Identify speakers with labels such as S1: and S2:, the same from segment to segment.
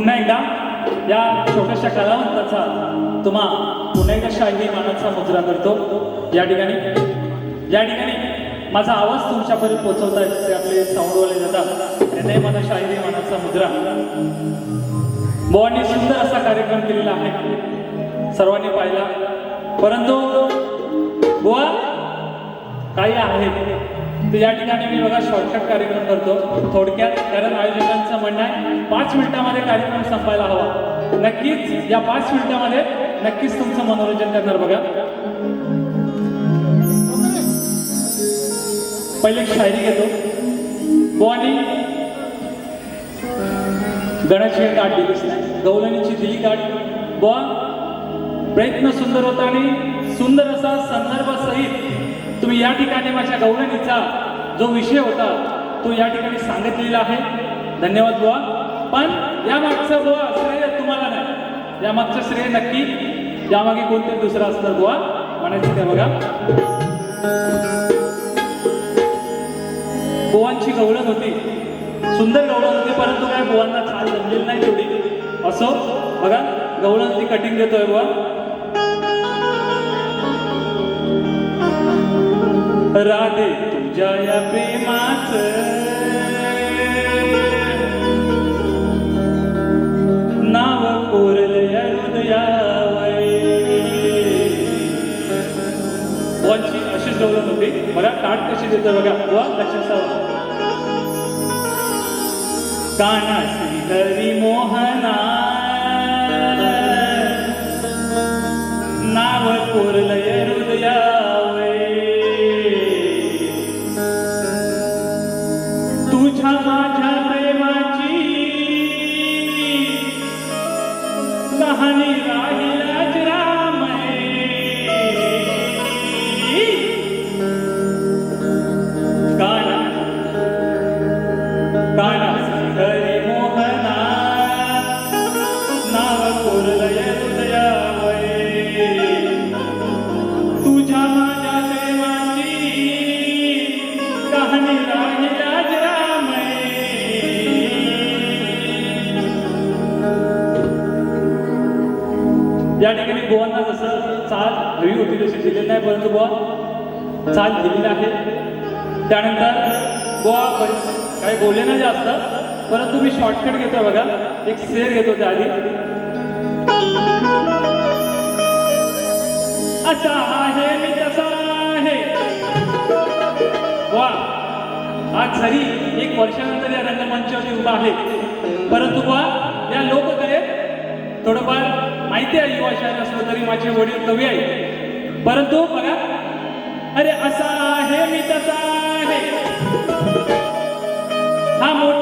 S1: पुन्हा एकदा या छोट्याशा कलावंताचा तुम्हा पुन्हा एकदा शाही मानाचा मुद्रा करतो या ठिकाणी या ठिकाणी माझा आवाज तुमच्यापर्यंत पोहोचवता येत. ते आपले साऊंडवाले जातात. त्यांनाही माझा शाहिरी मानाचा मुद्रा. बोवांनी सुंदर असा कार्यक्रम केलेला आहे. सर्वांनी पाहिला. परंतु बुवा काही आहे. तर या ठिकाणी मी बघा शॉर्टकट कार्यक्रम करतो. थोडक्यात कारण आयोजकांचं म्हणणं आहे पाच मिनिटामध्ये कार्यक्रम संपायला हवा. नक्कीच या पाच मिनिटामध्ये नक्कीच तुमचं मनोरंजन करणार बघा. पहिले शायरी घेतो. हो बुवानी गणाची गाठ दिलीच नाही दिली गाठ. बुवा प्रयत्न सुंदर होता आणि सुंदर असा संदर्भ सहित तुम्ही या ठिकाणी माझ्या गौरवणीचा जो विषय होता तो या ठिकाणी सांगितलेला आहे. धन्यवाद बुवा. पण या मागचं बुवा श्रेय तुम्हाला नाही. या मागचं श्रेय नक्की यामागे कोणतरी दुसरं असतं बुवा? म्हणायचं काय बघा. बुवांची गवळण होती. सुंदर गवळण होती परंतु काय बुवांना छान जमलेली नाही तेवढी. असो बघा गवळण ती कटिंग देतोय बुवा. राधे तुझ्या या प्रेमाच. नाव कोरले या हृदयावय बुवांची अशीच होती. मला ताट कशी देतो बघा. वा कशी ठेवा कानाशी हरी मोहना या ठिकाणी गोवांना जसं चाल हवी होती तशी दिलेली नाही परंतु गोवा चाल दिलेली आहे. त्यानंतर गोवा काही बोलले नाही जास्त परंतु मी शॉर्टकट घेतो बघा. एक शेर घेतो त्या आधी असा आहे मी तसा आहे. वा आज जरी एक वर्षानंतर या रंगमंचावरती उभा आहे परंतु वा या लोककलेत थोडंफार माहिती आहे युवा शायर असलं तरी माझे वडील कवी आहे परंतु बघा अरे असा आहे मी तसा आहे. हा मोठा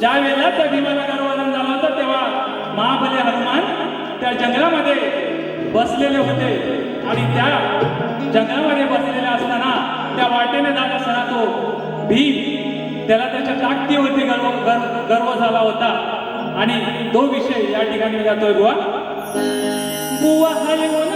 S1: ज्या वेळेला त्या भीमाला गर्वहरण झालं होतं तेव्हा महाबली हनुमान त्या जंगलामध्ये बसलेले होते. आणि त्या जंगलामध्ये बसलेले असताना त्या वाटेने जात असताना तो भीम त्याला त्याच्या ताकदीवरती गर्व गर्व गर्व झाला होता. आणि तो विषय या ठिकाणी जातोय बुवा. बुवा हा हलवून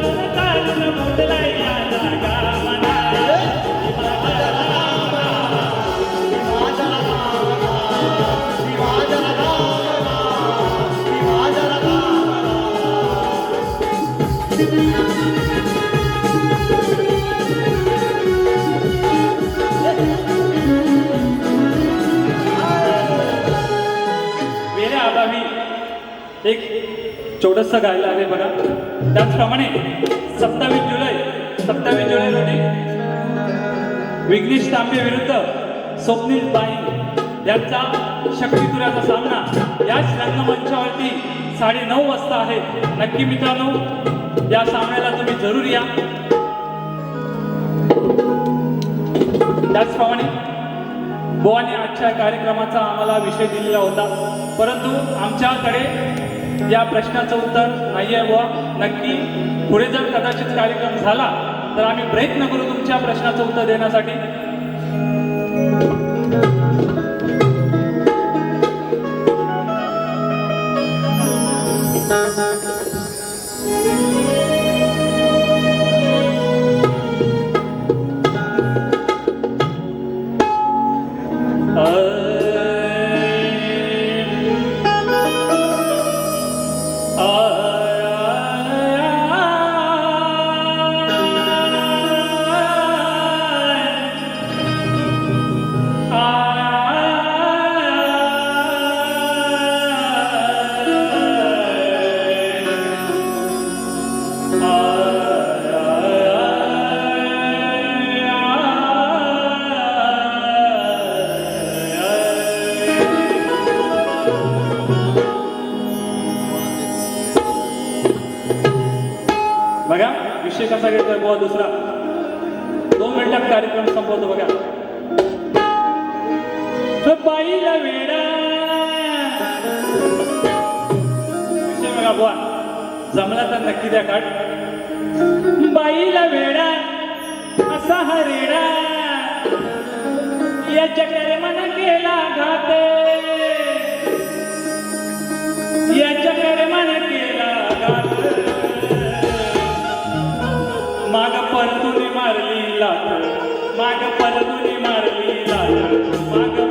S1: एक छोटस गायला आहे बघा. त्याचप्रमाणे सत्तावीस जुलै सत्तावीस जुलै रोजी विघ्नेश तांबे विरुद्ध स्वप्नील बाई यांचा शक्तीतुराचा सामना याच रंगमंचावरती साडे नऊ वाजता आहे. नक्की मित्रांनो या सामन्याला तुम्ही जरूर या. त्याचप्रमाणे बोवाने आजच्या कार्यक्रमाचा आम्हाला विषय दिलेला होता. परंतु आमच्याकडे या प्रश्नाचं उत्तर नाही आहे बुवा. नक्की पुढे जर कदाचित कार्यक्रम झाला तर आम्ही प्रयत्न करू तुमच्या प्रश्नाचं उत्तर देण्यासाठी. मिनिटात संपवतो बघा. तो बाईला वेडा. विषय बघा बुवा. जमला तर नक्की द्या काढ. बाईला वेडा असा हा रेडा. याच्या कर्मन केला घात. याच्या कर्मन केला घात. माग परतुनी मारली लाट लाट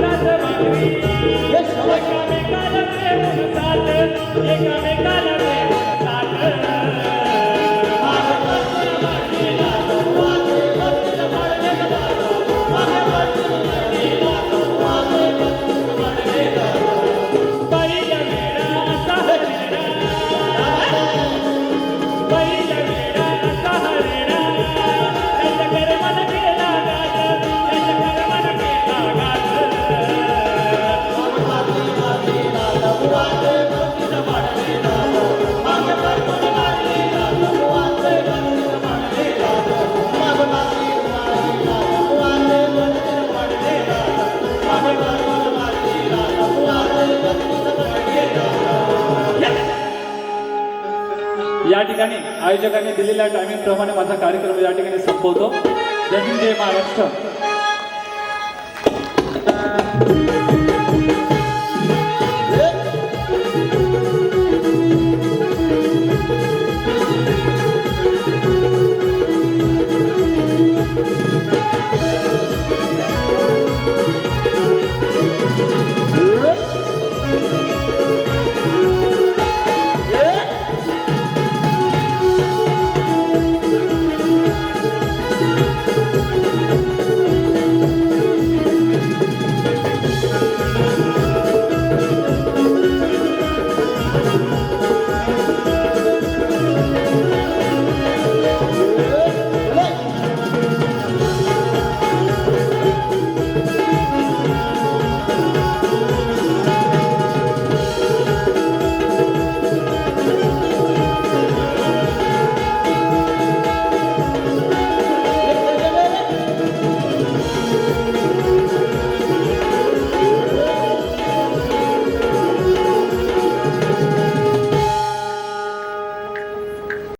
S1: Yes, I like आयोजकांनी दिलेल्या टायमिंगप्रमाणे माझा कार्यक्रम या ठिकाणी संपवतो. जय हिंद जय महाराष्ट्र.